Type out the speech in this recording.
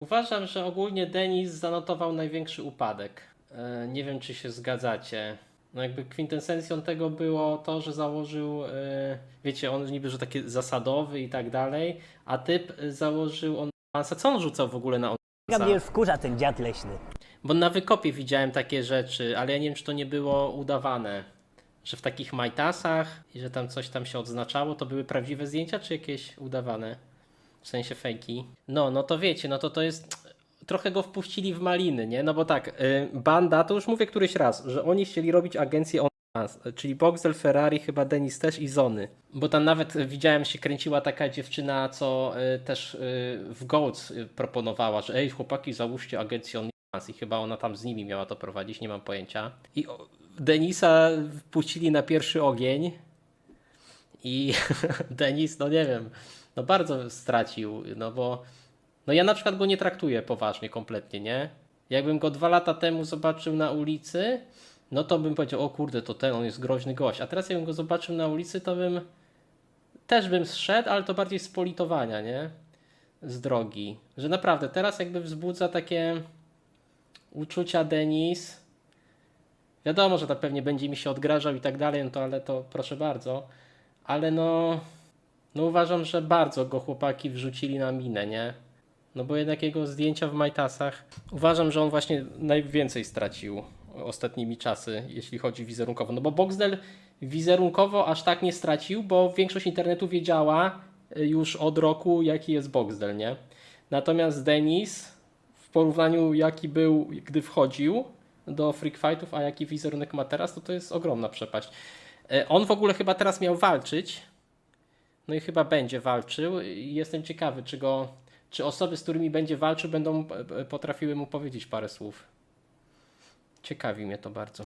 Uważam, że ogólnie Denis zanotował największy upadek. E, Nie wiem, czy się zgadzacie. No jakby kwintesencją tego było to, że założył, e, wiecie, on niby, że taki zasadowy i tak dalej, a typ założył on Co on rzucał w ogóle na OnlyFansa? mnie wkurza ten dziad leśny. Bo na wykopie widziałem takie rzeczy, ale ja nie wiem, czy to nie było udawane. Że w takich majtasach i że tam coś tam się odznaczało, to były prawdziwe zdjęcia, czy jakieś udawane? W sensie fejki. No, no to wiecie, no to to jest. Trochę go wpuścili w maliny, nie? No bo tak, y, banda, to już mówię któryś raz, że oni chcieli robić agencję OnlyFans, czyli Boxel, Ferrari, chyba Denis też i Zony. Bo tam nawet y, widziałem się kręciła taka dziewczyna, co y, też w Goats proponowała, że ej chłopaki załóżcie agencję OnlyFans i chyba ona tam z nimi miała to prowadzić, nie mam pojęcia. I Denisa wpuścili na pierwszy ogień i Denis, no nie wiem, no bardzo stracił, no bo no ja na przykład go nie traktuję poważnie kompletnie, nie? Jakbym go dwa lata temu zobaczył na ulicy, no to bym powiedział, o kurde, to ten, on jest groźny gość. A teraz jakbym go zobaczył na ulicy, to bym też bym zszedł, ale to bardziej z politowania, nie? Z drogi. Że naprawdę teraz jakby wzbudza takie uczucia Denis. Wiadomo, że to pewnie będzie mi się odgrażał i tak dalej, no to ale to proszę bardzo. Ale no, no uważam, że bardzo go chłopaki wrzucili na minę, nie? No bo jednak jego zdjęcia w majtasach. Uważam, że on właśnie najwięcej stracił ostatnimi czasy, jeśli chodzi wizerunkowo. No bo Boxdel wizerunkowo aż tak nie stracił, bo większość internetu wiedziała y, już od roku, jaki jest Boxdel, nie? Natomiast Denis w porównaniu jaki był, gdy wchodził do Freak Fightów, a jaki wizerunek ma teraz, to to jest ogromna przepaść. E, On w ogóle chyba teraz miał walczyć, no i chyba będzie walczył. Jestem ciekawy, czy go, czy osoby, z którymi będzie walczył, będą e, e, potrafiły mu powiedzieć parę słów. Ciekawi mnie to bardzo.